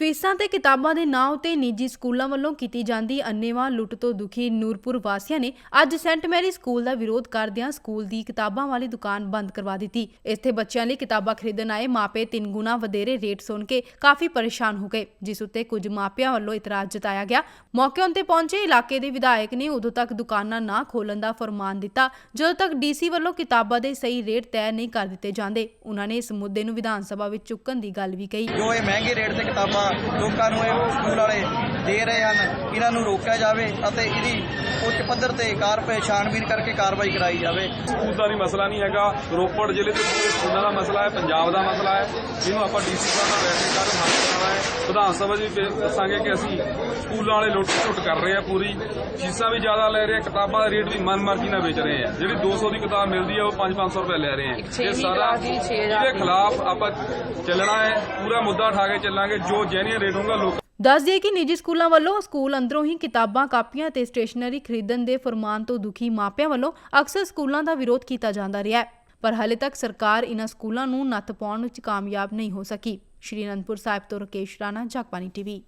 ਫੀਸਾਂ ਤੇ ਕਿਤਾਬਾਂ ਦੇ ਨਾਂ ਉਤੇ ਨਿੱਜੀ ਸਕੂਲਾਂ ਵੱਲੋਂ ਕੀਤੀ ਜਾਂਦੀ ਅੰਨੇਵਾਹ ਲੁੱਟ ਤੋਂ ਦੁਖੀ ਨੂਰਪੁਰ ਵਾਸੀਆਂ ਨੇ ਅੱਜ ਸੈਂਟ ਮੈਰੀ ਸਕੂਲ ਦਾ ਵਿਰੋਧ ਕਰਦਿਆਂ ਸਕੂਲ ਦੀ ਕਿਤਾਬਾਂ ਵਾਲੀ ਦੁਕਾਨ ਬੰਦ ਕਰਵਾ ਦਿੱਤੀ। ਇੱਥੇ ਬੱਚਿਆਂ ਲਈ ਕਿਤਾਬਾਂ ਖਰੀਦਣ ਆਏ ਮਾਪੇ ਤਿੰਨ ਗੁਣਾ ਵਧੇਰੇ ਰੇਟ ਸੁਣ ਕੇ ਕਾਫੀ ਪਰੇਸ਼ਾਨ ਹੋ ਗਏ, ਜਿਸ ਉੱਤੇ ਕੁਝ ਮਾਪਿਆਂ ਵੱਲੋਂ ਇਤਰਾਜ਼ ਜਤਾਇਆ ਗਿਆ। ਮੌਕੇ ਉਤੇ ਪਹੁੰਚੇ ਇਲਾਕੇ ਦੇ ਵਿਧਾਇਕ ਨੇ ਉਦੋਂ ਤੱਕ ਦੁਕਾਨਾਂ ਨਾ ਖੋਲਣ ਦਾ ਫਰਮਾਨ ਦਿੱਤਾ। ਜਦੋਂ ਤੱਕ ਡੀਸੀ ਵੱਲੋਂ ਕਿਤਾਬਾਂ ਦੇ ਸਹੀ ਰੇਟ ਤੈਅ ਨਹੀਂ ਕਰ ਦਿੱਤੇ ਜਾਂਦੇ, ਉਹਨਾਂ ਨੇ ਇਸ ਮੁੱਦੇ ਨੂੰ ਵਿਧਾਨ ਸਭਾ ਵਿੱਚ ਚੁੱਕਣ ਦੀ ਗੱਲ ਵੀ ਕਹੀ। ਜੋ ਇਹ ਮਹਿੰਗੇ ਰੇਟ ਤੇ ਕਿਤਾਬਾਂ ਲੋਕਾਂ ਨੂੰ ਇਹ ਸਕੂਲ ਵਾਲੇ ਦੇ ਰਹੇ ਹਨ। ਇਹਨਾਂ ਨੂੰ ਰੋਕਿਆ ਜਾਵੇ ਅਤੇ ਇਹਦੀ ਉੱਚ ਪੱਧਰ ਤੇ ਕਾਰਪੇ ਛਾਣਬੀਨ ਕਰਕੇ ਕਾਰਵਾਈ ਕਰਾਈ ਜਾਵੇ। ਸਕੂਲ ਦਾ ਵੀ ਮਸਲਾ ਨਹੀਂ ਹੈਗਾ। ਰੋਪੜ ਜ਼ਿਲ੍ਹੇ ਦੇ ਸਕੂਲਾਂ ਦਾ ਮਸਲਾ ਹੈ, ਪੰਜਾਬ ਦਾ ਮਸਲਾ ਹੈ। ਜਿਹਨੂੰ ਆਪਾਂ ਡੀਸੀ ਸਾਹਿਬ ਨਾਲ ਬੈਠ ਕੇ ਵਿਧਾਨ ਸਭਾ ਪੇ- ਦੱਸਾਂਗੇ ਕਿ ਅਸੀਂ ਸਕੂਲਾਂ ਵਾਲੇ ਲੁੱਟ ਝੁੱਟ ਕਰ ਰਹੇ ਆ ਪੂਰੀ। ਫੀਸਾਂ ਵੀ ਜ਼ਿਆਦਾ ਲੈ ਰਹੇ ਆ ਕਿਤਾਬਾਂ ਦਾ ਰੇਟ ਵੀ ਮਨਮਰਜ਼ੀ ਨਾਲ ਵੇਚ ਰਹੇ ਆ। ਜਿਹੜੀ 200 ਦੀ ਕਿਤਾਬ ਮਿਲਦੀ ਆ ਉਹ 5-500 ਰੁਪਏ ਲੈ ਰਹੇ ਆ। ਇਹ ਸਾਰਾ ਇਹਦੇ ਖਿਲਾਫ ਆਪਾਂ ਚੱਲਣਾ ਹੈ ਪੂਰਾ ਮੁੱਦਾ ਉਠਾ ਕੇ ਚੱਲਾਂਗੇ ਜੋ ਜੈਨੂਅਨ ਰੇਟ ਹੋਊਗਾ ਲੋਕ ਦੱਸ ਦਈਏ ਕਿ ਨਿੱਜੀ ਸਕੂਲਾਂ ਵੱਲੋਂ ਸਕੂਲ ਅੰਦਰੋਂ ਹੀ ਕਿਤਾਬਾਂ ਕਾਪੀਆਂ ਤੇ ਸਟੇਸ਼ਨਰੀ ਖਰੀਦਣ ਦੇ ਫਰਮਾਨ ਤੋਂ ਦੁਖੀ ਮਾਪਿਆਂ ਵੱਲੋਂ ਅਕਸਰ ਸਕੂਲਾਂ ਦਾ ਵਿਰੋਧ ਕੀਤਾ ਜਾਂਦਾ ਰਿਹਾ ਹੈ। ਪਰ ਹਾਲੇ ਤੱਕ ਸਰਕਾਰ ਇਨ੍ਹਾਂ ਸਕੂਲਾਂ ਨੂੰ ਨੱਥ ਪਾਉਣ ਵਿੱਚ ਕਾਮਯਾਬ ਨਹੀਂ ਹੋ ਸਕੀ। ਸ਼੍ਰੀ ਅਨੰਦਪੁਰ ਸਾਹਿਬ ਤੋਂ ਰਕੇਸ਼ ਰਾਣਾ ਜਗਬਾਨੀ ਟੀਵੀ।